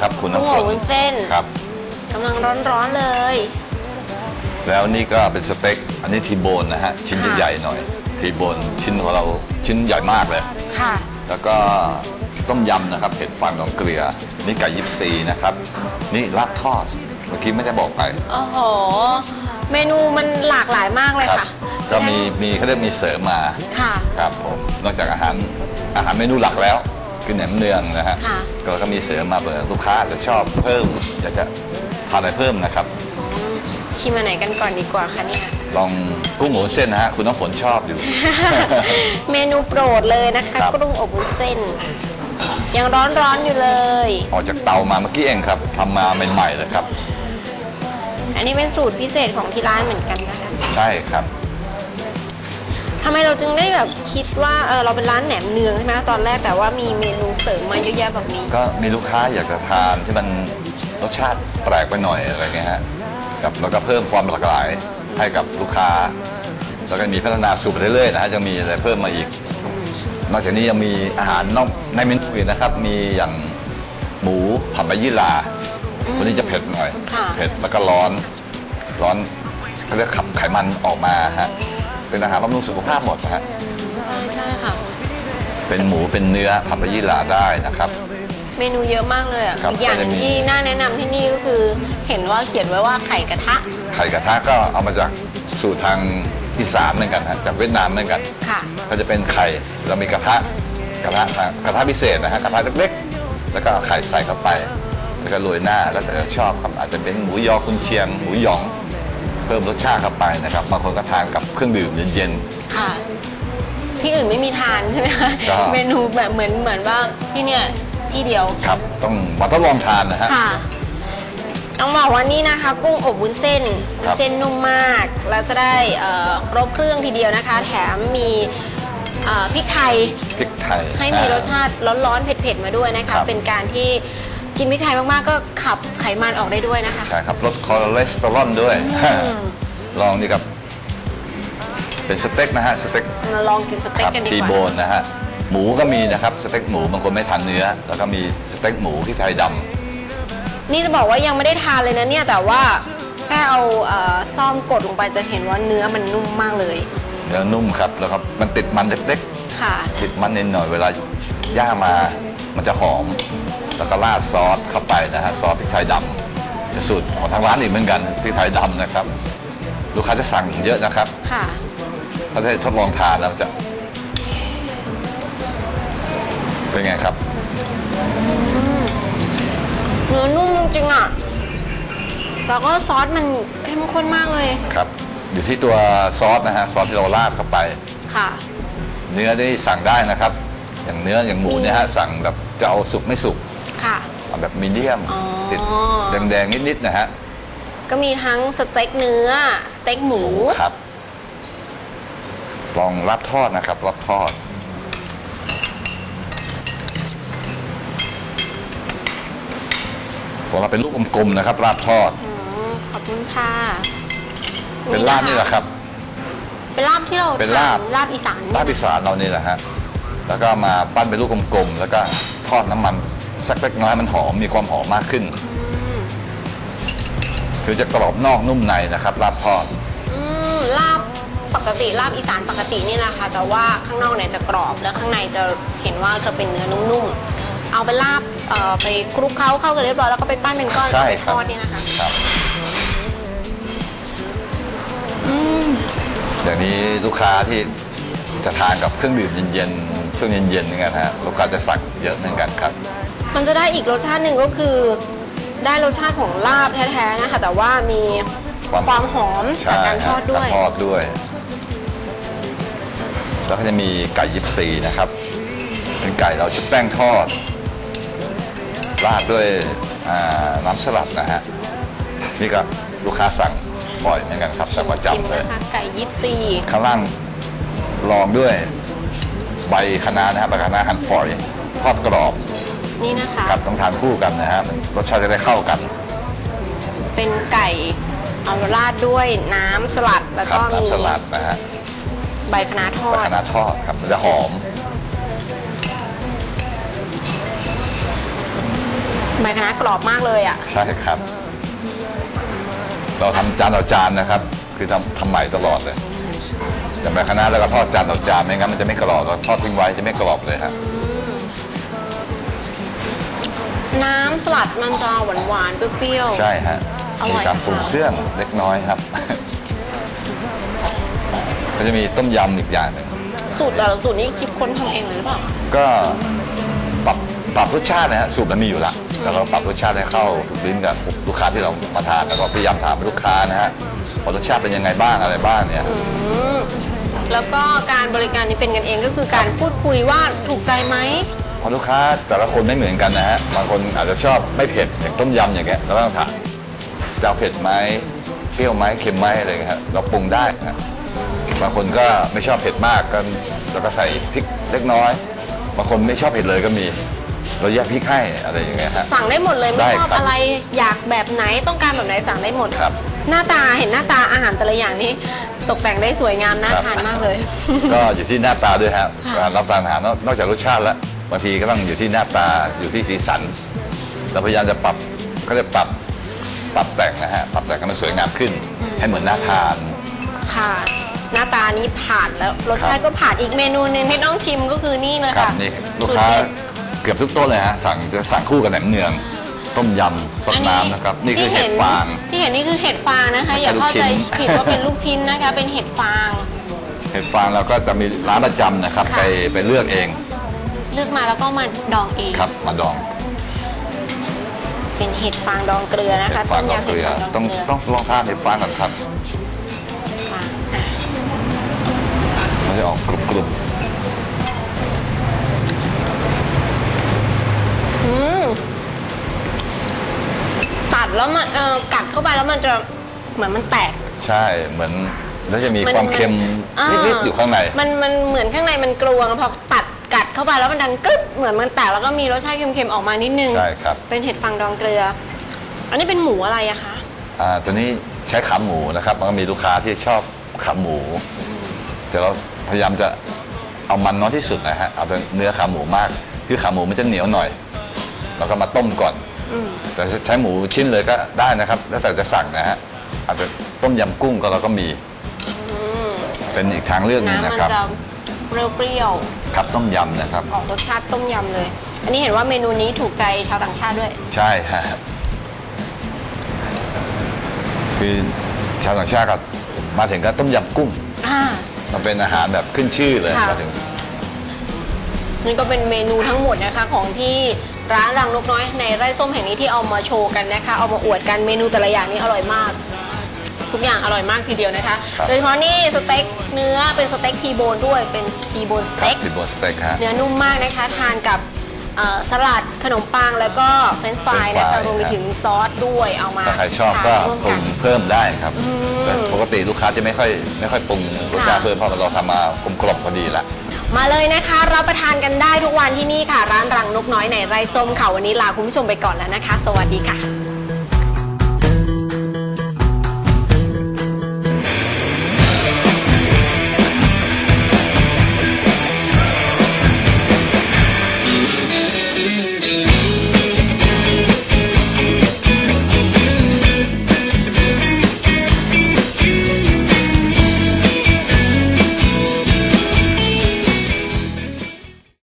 เส้นครับคุณกุ้งน้ำฝอบนวุ้นเส้นครับ กำลังร้อนๆเลย แล้วนี่ก็เป็นสเต็กอันนี้ทีโบนนะฮะ ชิ้นค่ะ ใหญ่ๆหน่อย ทีโบนชิ้นของเราชิ้นใหญ่มากเลย ค่ะ แล้วก็ต้มยำนะครับเผ็ดฟางของเกลือ นี่ไก่ยิปซีนะครับ นี่ลาบทอด เมื่อกี้ไม่ได้บอกไปโอ้โห เมนูมันหลากหลายมากเลยครัค่ะ ก็มีมีเขาเรียกมีเสริมมาค่ะ ครับผมนอกจากอาหารอาหารเมนูหลักแล้ว คือแหนมเนืองนะฮะค่ะ ก็ก็มีเสริมมาเผื่อลูกค้าอาจจะชอบเพิ่มอยากจะทานอะไรเพิ่มนะครับ ชิมอันไหนกันก่อนดีกว่าคะเนี่ย ลองกุ้งหมูเส้นนะฮะคุณน้ำฝนชอบอยู่ เมนูโปรดเลยนะคะครับกุ้งอบวุ้นเส้น ยังร้อนๆอยู่เลย ออกจากเตามาเมื่อกี้เองครับทำมาใหม่ๆเลยครับ อันนี้เป็นสูตรพิเศษของที่ร้านเหมือนกันนะคะ ใช่ครับทำไมเราจึงได้แบบคิดว่าเออเราเป็นร้านแหนมเนืองใช่ไหมตอนแรกแต่ว่ามีเมนูเสริมมาเยอะแยะแบบนี้ ก็มีลูกค้าอยากจะทานที่มันรสชาติแปลกไปหน่อยอะไรเงี้ยฮะกับแล้วก็เพิ่มความหลากหลายให้กับลูกค้า แล้วก็มีพัฒนาสูตรไปเรื่อยๆนะฮะยังมีอะไรเพิ่มมาอีก นอกจากนี้ยังมีอาหารนอกในเมนูอื่นนะครับมีอย่างหมูผัดใบยี่หร่าวันนี้จะเผ็ดหน่อย ค่ะ เผ็ดแล้วก็ร้อน ร้อนเขาเรียกขับไขมันออกมาฮะ เป็นอาหารบำรุงสุขภาพหมดนะฮะใช่ใช่ค่ะ เป็นหมูเป็นเนื้อผัดใบยี่หร่าได้นะครับ เมนูเยอะมากเลยอะครับอีกอย่างหนึ่งก็จะมี ที่น่าแนะนำที่นี่ก็คือ เห็นว่าเขียนไว้ว่าไข่กระทะ ไข่กระทะก็เอามาจากสูตรทางอีสานเหมือนกันฮะจากเวียดนามเหมือนกัน ค่ะ ก็จะเป็นไข่เรามีกระทะกระทะกระทะพิเศษนะฮะกระทะเล็กๆ แล้วก็เอาไข่ใส่เข้าไป แล้วก็โรยหน้าแล้วแต่จะชอบครับอาจจะเป็นหมูยอคุณเชียง หมูหยองเพิ่มรสชาติเข้าไปนะครับบางคนก็ทานกับเครื่องดื่มเย็น ค่ะ ที่อื่นไม่มีทานใช่ไหมคะก็เมนูแบบเหมือนเหมือนว่าที่เนี่ยที่เดียว ๆครับ ต้องมาทดลองทานนะฮะ ค่ะ ต้องบอกว่านี่นะคะ กุ้งอบวุ้นเส้นครับเส้นนุ่มมาก แล้วจะได้เอ่อครบเครื่องทีเดียวนะคะ แถมมีเอ่อพริกไทย พริกไทยให้มีรสชาติร้อนๆ เผ็ดๆ มาด้วยนะครัคะบเป็นการที่ กินพริกไทยมาก ๆ ก็ขับไขมันออกได้ด้วยนะคะ ใช่ครับลดคอเลสเตอรอลด้วยอืมลองดีครับ เป็นสเต็กนะฮะสเต็กมาลองกินสเต็กกันดีทีกโบว่านนะฮะหมูก็มีนะครับสเต็กหมูบางคนไม่ทานเนื้อ แล้วก็มีสเต็กหมูที่ไทยดำ นี่จะบอกว่ายังไม่ได้ทานเลยนะเนี่ย แต่ว่าแค่เอาเอ่อซ่อมกดลงไปจะเห็นว่าเนื้อมันนุ่มมากเลย เนื้อนุ่มครับแล้วครับมันติดมันเล็กค่ะ ๆ ติดมันนิดหน่อยเวลาย่างมา มันจะหอม แล้วก็ราดซอสเข้าไปนะฮะซอสพริกไทยดำเป็นสูตรของทางร้านอีกเหมือนกันพริกไทยดำนะครับ ลูกค้าจะสั่งเยอะนะครับ ค่ะ ถ้าได้ทดลองทานแล้วจะ เป็นไงครับ เนื้อนุ่มจริงๆอะ แล้วก็ซอสมันเข้มข้นมากเลย ครับ อยู่ที่ตัวซอสนะฮะซอสที่เราราดเข้าไป ค่ะ เนื้อได้สั่งได้นะครับ อย่างเนื้ออย่างหมูเนี่ยฮะสั่งแบบจะเอาสุกไม่สุก ค่ะ เอาแบบมีเดียมอ๋อ ติดแดงๆนิดๆนะฮะก็มีทั้งสเต็กเนื้อ สเต็กหมู ครับลองรับทอดนะครับรับทอด ของเราเป็นลูกกลมๆนะครับ ราบทอด อืมขอบคุณค่ะเป็นลาบนี่แหละครับ เป็นลาบที่เราเป็นลาบทนลาบอีสานลาบอีสานเรานี่แหละฮะ แล้วก็มาปั้นเป็นลูกกลมๆ แล้วก็ทอดน้ำมัน สักเล็กน้อยมันหอมมีความหอมมากขึ้น คือจะกรอบนอกนุ่มในนะครับลาบทอดอืมลาบปกติลาบอีสานปกตินี่แหละค่ะแต่ว่าข้างนอกเนี่ยจะกรอบแล้วข้างในจะเห็นว่าจะเป็นเนื้อนุ่มๆเอาไปลาบเอ่อไปคลุกเคล้าเข้ากันเรียบร้อยแล้วก็ไปปั้นเป็นก้อนใช่แล้วไปครัทบอดเนี่ยนะคะครับอย่างนี้ลูกค้าที่จะทานกับเครื่องดื่มเย็นๆช่วงเย็นๆนี่กันฮะลูกค้าจะสั่งเยอะเหมือนกันครับ มันจะได้อีกรสชาติหนึ่งก็คือได้รสชาติของลาบแท้ๆนะคะแต่ว่ามีความความหอมใช่จากการทอดด้วยการทอดด้วย แล้วก็จะมีไก่ยิปซีนะครับ เป็นไก่เราชุบแป้งทอด ราดด้วยอ่าน้ำสลัดนะฮะ นี่ก็ลูกค้าสั่งบ่อยเหมือนกันครับสั่งประชิมจำเลย นะคะไก่ยิปซีข้างล่างรองด้วย ใบคะน้านะฮะใบคะน้าหั่นฝอยทอดกรอบ นี่นะคะครับต้องทานคู่กันนะฮะมันรสชาติจะได้เข้ากัน เป็นไก่เอาราดด้วยน้ำสลัดแล้วครัก็บมีน้ำสลัดนะฮะใบคะน้าทอใบดคะน้าทอดครับมันจะหอม ใบคะน้ากรอบมากเลยอะ ใช่ครับ เราทำจานต่อจานนะครับ คือทำทำใหม่ตลอดเลยอย่างแบบคณะแล้วก็ทอดจานต่อจานไม่งั้นมันจะไม่กรอบเราทอดทิ้งไว้จะไม่กรอบเลยฮะ น้ำสลัดมันจะหวานหวานๆเปรี้ยวๆใช่ฮะอร่มีอยการปรุงค่ะ เครื่องเล็กน้อยครับ ก็จะมีต้มยำอีกอย่างหนึ่งสูตรแต่ละสูตรนี้คิดค้นทำเองเลยหรือเปล่า ก็ปรับปรับรสชาตินะฮะสูตรมันมีอยู่ละแล้วก็ปรับรสชาติให้เข้าถูกลิ้นกับลูกค้าที่เรามาทานแล้วก็พยายามถามลูกค้านะฮะว่ารสชาติเป็นยังไงบ้างอะไรบ้างเนี่ยอืมแล้วก็การบริการนี้เป็นกันเองก็คือการพูดคุยว่าถูกใจไหม เพราะลูกค้าแต่ละคนไม่เหมือนกันนะฮะบางคนอาจจะชอบไม่เผ็ดอย่างต้มยำอย่างเงี้ยเราก็ต้องถามจะเอาเผ็ดไหมเปรี้ยวไหมเค็มไหมอะไรเงี้ยฮะเราปรุงได้ฮะบางคนก็ไม่ชอบเผ็ดมากก็เราก็ใส่พริกเล็กน้อยบางคนไม่ชอบเผ็ดเลยก็มี เราแยกพริกให้อะไรอย่างเงี้ยฮะ สั่งได้หมดเลยได้ไม่ชอบครับ อะไรอยากแบบไหนต้องการแบบไหนสั่งได้หมด ครับ หน้าตาเห็นหน้าตาอาหารแต่ละอย่างนี้ ตกแต่งได้สวยงามน่าครับ ทานมากเลย ก็อยู่ที่หน้าตาด้วยฮะค่ะการรับประทานอาหารนอกนอกจากรสชาติแล้ว บางทีก็ต้องอยู่ที่หน้าตาอยู่ที่สีสันเราพยายามจะปรับก็จะปรับปรับแต่งนะฮะปรับแต่งให้มันสวยงามขึ้น ให้เหมือนน่าทาน ค่ะ หน้าตานี้ผ่านแล้วรสชาติก็ผ่านอีกเมนูหนึงที่ต้องชิมก็คือนี่เลยครับค่ะนี่ลูกสูตรค้าเด็ด เกือบทุกโต๊ะเลยฮะสั่งจะสั่งคู่กับแหนมเนือง ต้มยำซดน้ำนะครับ นี่คือที่เห็ดฟาง ที่เห็นนี่คือเห็ดฟางนะคะไม่ใช่อย่าเข้าใจลูกชิ้น ผิดว่าเป็นลูกชิ้นนะคะ เป็นเห็ดฟาง เห็ดฟางเราก็จะมีร้านประจำนะครับ ค่ะ ไปไปเลือกเอง เลือกมาแล้วก็มาดองเอง ครับ มาดองเป็นเห็ดฟางดองเกลือนะเห็คะดฟางกับยำเกลือห็ดฟางดต้องเกลือต้องลองทานเห็ดฟางก่อนครับค่ะอะมันจะออกกรุบกรุบอืมตัดแล้วมันเออกัดเข้าไปแล้วมันจะเหมือนมันแตก ใช่เหมือนแล้วจะมีความเค็มอ่านิดๆอยู่ข้างใน มันมันเหมือนข้างในมันกรวงพอตัดกัด เข้าไปแล้วมันดังกรึ๊บเหมือนมันแตกแล้วก็มีรสชาติเค็มๆออกมานิดนึง ใช่ครับ เป็นเห็ดฟางดองเกลือ อันนี้เป็นหมูอะไรอะคะอ่าตัวนี้ใช้ขาหมูนะครับ มันก็มีลูกค้าที่ชอบขาหมู แต่เราพยายามจะเอามันน้อยที่สุดนะฮะ เอาแต่เนื้อขาหมูมาก คือขาหมูมันจะเหนียวหน่อย เราก็มาต้มก่อน อืมแต่ใช้หมูชิ้นเลยก็ได้นะครับ แล้วแต่จะสั่งนะฮะ อาจจะต้มยำกุ้งก็เราก็มี อืมเป็นอีกทางเลือกหนึงน้ำมันนะครับ จะ เปรี้ยวครับต้มยำนะครับ ๆออกรสชาติต้มยำเลย อันนี้เห็นว่าเมนูนี้ถูกใจชาวต่างชาติด้วย ใช่ฮะคือชาวต่างชาติก็มาถึงก็ต้มยำกุ้งอ่า มันเป็นอาหารแบบขึ้นชื่อเลยค่ะ มาถึง นี่ก็เป็นเมนูทั้งหมดนะคะของที่ร้านรังนกน้อยในไร่ส้มแห่งนี้ที่เอามาโชว์กันนะคะ เอามาอวดกันเมนูแต่ละอย่างนี้อร่อยมาก ทุกอย่างอร่อยมากทีเดียวนะคะ ครับ โดยเฉพาะนี่สเต็กเนื้อเป็นสเต็กทีโบนด้วยเป็นทีโบนสเต็กติดบนสเต็กฮะ เนื้อนุ่มมากนะคะ ทานกับเอ่อสลัดขนมปังแล้วก็เฟรนช์ฟรายนะเฟรคะนช์ฟรายรวมไปถึงซอสด้วยเอามาถ้าใครชอบก็ทานร่วมปรุกันงเพิ่มได้ครับอืมแต่ปกติลูกค้าจะไม่ค่อยไม่ค่อยปรุงรสชาติค่ะ เพิ่มเพราะเราทำมากลมกล่อมพอดีละ มาเลยนะคะรับประทานกันได้ทุกวันที่นี่ค่ะ ร้านรังนกน้อยในไร่ส้มค่ะ วันนี้ลาคุณผู้ชมไปก่อนแล้วนะคะ สวัสดีค่ะ